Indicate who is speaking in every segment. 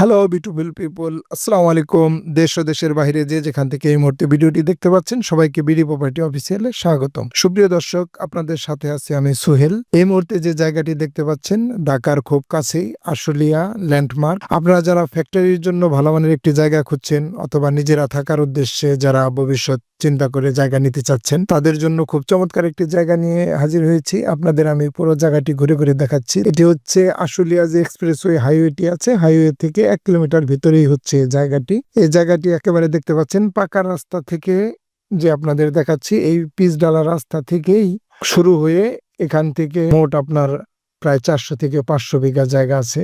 Speaker 1: Hello beautiful people আসসালামু আলাইকুম দেশ ও দেশের বাইরে যে যেখান থেকে এই মুহূর্তে ভিডিওটি দেখতে পাচ্ছেন সবাইকে বিডি প্রপার্টি অফিসিয়ালে স্বাগতম। সুপ্রিয় দর্শক, আপনাদের সাথে আছি আমি সুহেল। এই মুহূর্তে যে জায়গাটি দেখতে পাচ্ছেন, ঢাকার খুব কাছেই আশুলিয়া ল্যান্ডমার্ক। আপনারা যারা ফ্যাক্টরির জন্য ভালো মানের একটি জায়গা খুঁজছেন, অথবা নিজেরা থাকার উদ্দেশ্যে যারা ভবিষ্যৎ চিন্তা করে জায়গা নিতে চাচ্ছেন। তাদের জন্য খুব চমৎকার একটি জায়গা নিয়ে হাজির হয়েছি। আপনাদের আমি পুরো জায়গাটি ঘুরে ঘুরে দেখাচ্ছি। এটি হচ্ছে আশুলিয়া যে এক্সপ্রেসওয়ে হাইওয়েটি আছে, হাইওয়ে থেকে এক কিলোমিটার ভিতরেই হচ্ছে জায়গাটি। এই জায়গাটি একেবারে দেখতে পাচ্ছেন পাকা রাস্তা থেকে যে আপনাদের দেখাচ্ছি, এই পিচ ডালা রাস্তা থেকেই শুরু হয়ে এখান থেকে মোট আপনার প্রায় চারশো থেকে পাঁচশো বিঘা জায়গা আছে।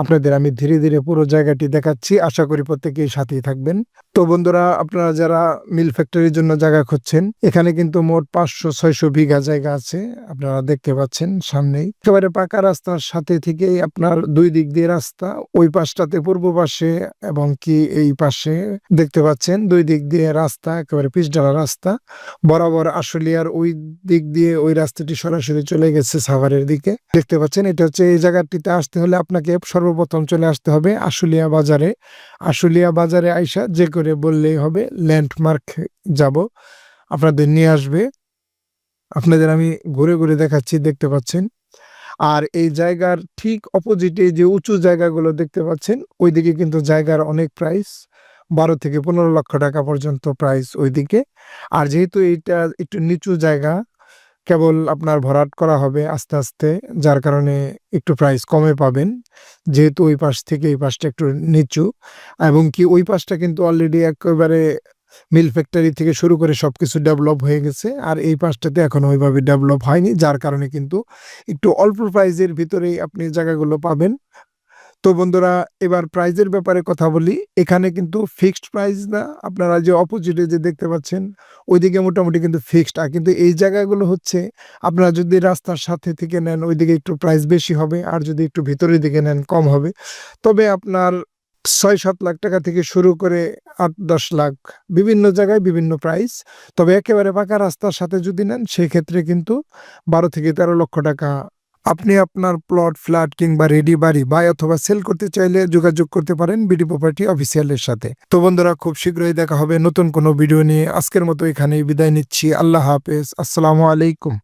Speaker 1: আপনাদের আমি ধীরে ধীরে পুরো জায়গাটি দেখাচ্ছি, আশা করি প্রত্যেকেই সাথেই থাকবেন। তো বন্ধুরা, আপনারা যারা মিল ফ্যাক্টরির জন্য জায়গা খুঁজছেন, এখানে কিন্তু মোট পাঁচশো ছয়শো বিঘা জায়গা আছে, আপনারা দেখতে পাচ্ছেন সামনেই। একেবারে পাকা রাস্তার সাথে থেকেই আপনার দুই দিক দিয়ে রাস্তা, ওই পাশটাতে পূর্ব পাশে এবং কি এই পাশে দেখতে পাচ্ছেন দুই দিক দিয়ে রাস্তা, একেবারে পিচঢালা রাস্তা। বরাবর আশুলিয়ার ওই দিক দিয়ে ওই রাস্তাটি সরাসরি চলে গেছে সাভারের দিকে। দেখতে পাচ্ছেন, এটা হচ্ছে এই জায়গাটিতে আসতে হলে আপনাকে সর্বপ্রথম চলে আসতে হবে আশুলিয়া বাজারে। আশুলিয়া বাজারে আইসা যে করে বললেই হবে, ল্যান্ডমার্ক যাব। আপনাদের নিয়ে আসবে। আপনাদের আমি ঘুরে ঘুরে দেখাচ্ছি, দেখতে পাচ্ছেন। আর এই জায়গার ঠিক অপোজিটে যে উঁচু জায়গাগুলো দেখতে পাচ্ছেন, ওইদিকে কিন্তু জায়গার অনেক প্রাইস বারো থেকে পনেরো লক্ষ টাকা পর্যন্ত প্রাইস ওইদিকে। আর যেহেতু এইটা একটু নিচু জায়গা কেবল আপনার ভরাট করা হবে আস্তে আস্তে, যার কারণে একটু প্রাইস কমে পাবেন। যেহেতু ওই পাশ থেকে এই পাশটা একটু নিচু এবং কি ওই পাশটা কিন্তু অলরেডি একেবারে মিল ফ্যাক্টরি থেকে শুরু করে সব কিছু ডেভেলপ হয়ে গেছে আর এই পাশটাতে এখন ওইভাবে ডেভেলপ হয়নি, যার কারণে কিন্তু একটু অল্প প্রাইজের ভিতরেই আপনি জায়গাগুলো পাবেন। তো বন্ধুরা, এবার প্রাইজের ব্যাপারে কথা বলি। এখানে কিন্তু ফিক্সড প্রাইস না, আপনারা যে অপোজিটে যে দেখতে পাচ্ছেন, ওইদিকে মোটামুটি কিন্তু ফিক্সড। আর কিন্তু এই জায়গাগুলো হচ্ছে, আপনারা যদি রাস্তার সাথে থেকে নেন, ওইদিকে একটু প্রাইস বেশি হবে, আর যদি একটু ভিতরের দিকে নেন, কম হবে। তবে আপনার ছয় সাত লাখ টাকা থেকে শুরু করে আট দশ লাখ, বিভিন্ন জায়গায় বিভিন্ন প্রাইস। তবে একেবারে পাকা রাস্তার সাথে যদি নেন, সেক্ষেত্রে কিন্তু বারো থেকে তেরো লক্ষ টাকা আপনি আপনার প্লট ফ্ল্যাট কিংবা রেডি বাড়ি বা অথবা সেল করতে চাইলে যোগাযোগ করতে পারেন বিডি প্রপার্টি অফিসিয়ালের সাথে। তো বন্ধুরা, খুব শীঘ্রই দেখা হবে নতুন কোনো ভিডিও নিয়ে। আজকের মতো এখানেই বিদায় নিচ্ছি। আল্লাহ হাফেজ। আসসালামু আলাইকুম।